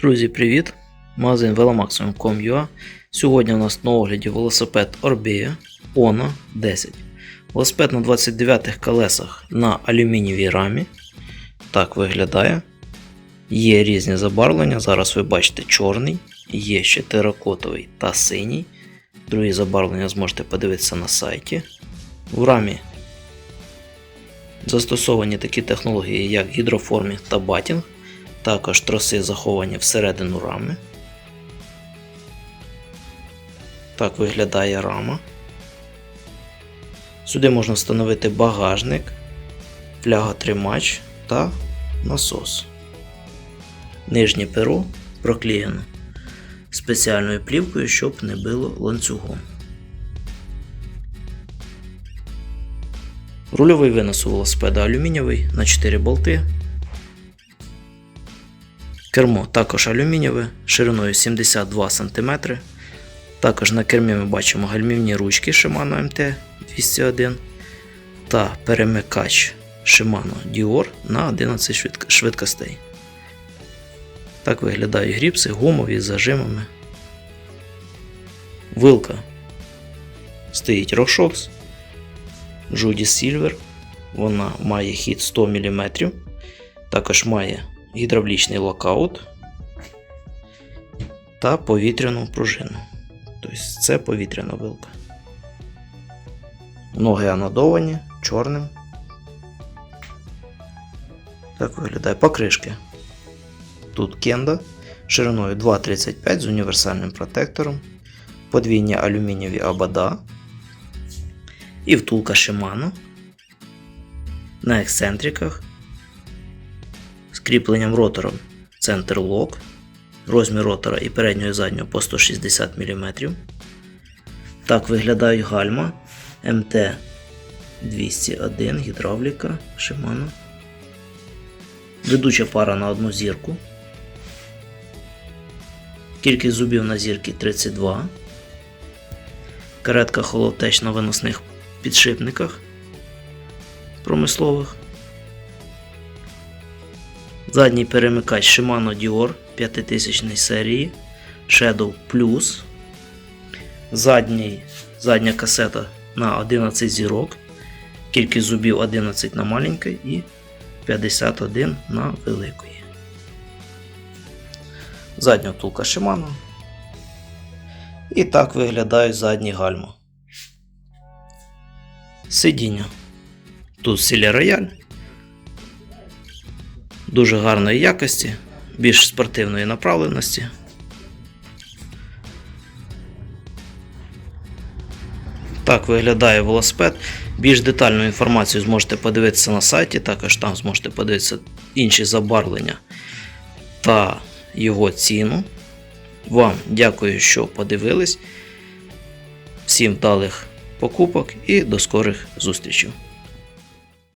Друзі, привіт! Магазин velomaximum.com.ua Сьогодні у нас на огляді велосипед Orbea Ono 10. Велосипед на 29 колесах на алюмінієвій рамі. Так виглядає. Є різні забарвлення. Зараз ви бачите чорний, є ще теракотовий та синій. Другі забарвлення зможете подивитися на сайті. В рамі застосовані такі технології, як гідроформінг та батінг. Також троси заховані всередину рами. Так виглядає рама. Сюди можна встановити багажник, фляготримач та насос. Нижнє перо проклеєно спеціальною плівкою, щоб не било ланцюгом. Рульовий винос у велосипеда алюмінієвий на 4 болти. Кермо також алюмінієве шириною 72 см. Також на кермі ми бачимо гальмівні ручки Shimano MT 201 та перемикач Shimano Dior на 11 швидкостей. Так виглядають гріпси, гумові з зажимами. Вилка стоїть RockShox Judy Silver. Вона має хід 100 мм. Також має гідравлічний локаут та повітряну пружину. Тобто це повітряна вилка. Ноги анодовані чорним. Так виглядає покришки. Тут кенда шириною 2,35 з універсальним протектором, подвійні алюмінієві обода і втулка Shimano на ексцентриках з кріпленням ротором центр лок, розмір ротора і переднього і заднього по 160 мм. Так виглядають гальма МТ 201 гідравліка Shimano. Ведуча пара на одну зірку. Кількість зубів на зірки 32. Каретка холотеч на виносних підшипниках промислових. Задній перемикач Shimano Dior 5000 серії Shadow Plus. Задній, задня касета на 11 зірок. Кількість зубів 11 на маленької і 51 на великої. Задня втулка Shimano. І так виглядають задні гальма. Сидіння. Тут Сілі Рояль. Дуже гарної якості, більш спортивної направленості. Так виглядає велосипед. Більш детальну інформацію зможете подивитися на сайті, також там зможете подивитися інші забарвлення та його ціну. Вам дякую, що подивились. Всім вдалих покупок і до скорих зустрічей.